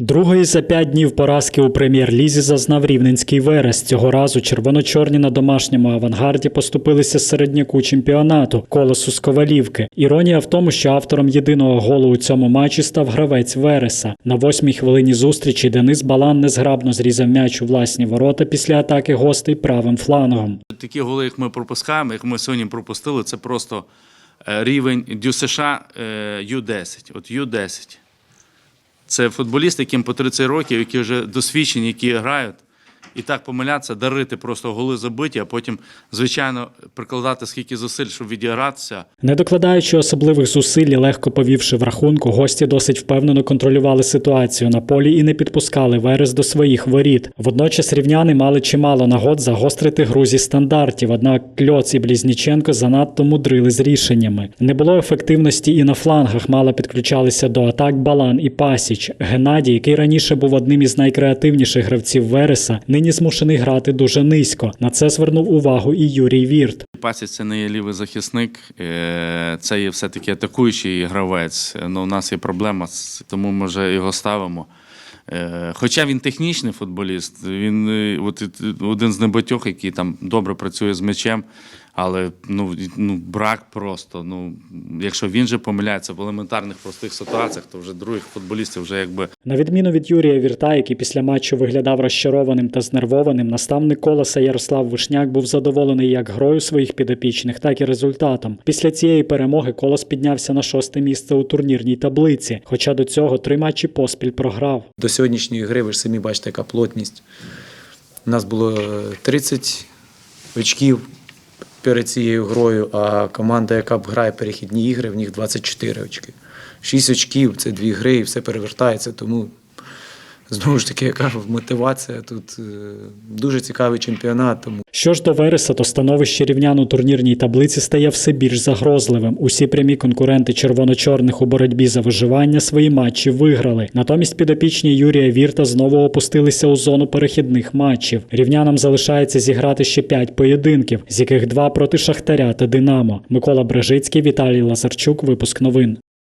Другої за п'ять днів поразки у прем'єр-лізі зазнав рівненський верес. Цього разу червоно-чорні на домашньому авангарді поступилися середняку чемпіонату колесу з Ковалівки. Іронія в тому, що автором єдиного голу у цьому матчі став гравець Вереса. На восьмій хвилині зустрічі Денис Балан незграбно зрізав м'яч у власні ворота після атаки гостей правим флангом. Такі голи, як ми пропускаємо, як ми сьогодні пропустили, це просто е, рівень Дю США е, Ю-10. От Ю-10. Це футболісти, яким по 30 років, які вже досвідчені, які грають. І так помилятися, дарити просто голи забиті, а потім, звичайно, прикладати скільки зусиль, щоб відігратися. Не докладаючи особливих зусиль легко повівши в рахунку, гості досить впевнено контролювали ситуацію на полі і не підпускали Верес до своїх воріт. Водночас рівняни мали чимало нагод загострити гру зі стандартів, однак Кльоц і Блізніченко занадто мудрили з рішеннями. Не було ефективності і на флангах мало підключалися до атак Балан і Пасіч. Геннадій, який раніше був одним із найкреативніших гравців Вереса, нині змушений грати дуже низько. На це звернув увагу і Юрій Вірт. Пасіч це не є лівий захисник, е, це є все-таки атакуючий гравець. Ну, у нас є проблема, тому ми вже його ставимо. Е, Хоча він технічний футболіст, він е, от, один з небатьох, який там добре працює з м'ячем, але ну, ну, брак просто. Ну, якщо він же помиляється в елементарних простих ситуаціях, то вже других футболістів вже якби На відміну від Юрія Вірта, який після матчу виглядав розчарованим та знервованим, наставник колеса Ярослав Вишняк був задоволений як грою своїх підопічних, так і результатом. Після цієї перемоги колос піднявся на шосте місце у турнірній таблиці, хоча до цього три матчі поспіль програв. До сьогоднішньої гри ви ж самі бачите, яка плотність. У нас було е, 30 очків перед цією грою, а команда, яка б грає перехідні ігри, в них 24 очки. 6 очків це дві гри, і все перевертається. Тому знову ж таки, яка мотивація тут е, дуже цікавий чемпіонат. Тому Що ж до Вереса, то становище рівнян у турнірній таблиці стає все більш загрозливим. Усі прямі конкуренти червоно-чорних у боротьбі за виживання свої матчі виграли. Натомість підопічні Юрія Вірта знову опустилися у зону перехідних матчів. Рівнянам залишається зіграти ще п'ять поєдинків, з яких два проти Шахтаря та Динамо. Микола Брежицький, Віталій Лазарчук. Випуск новин.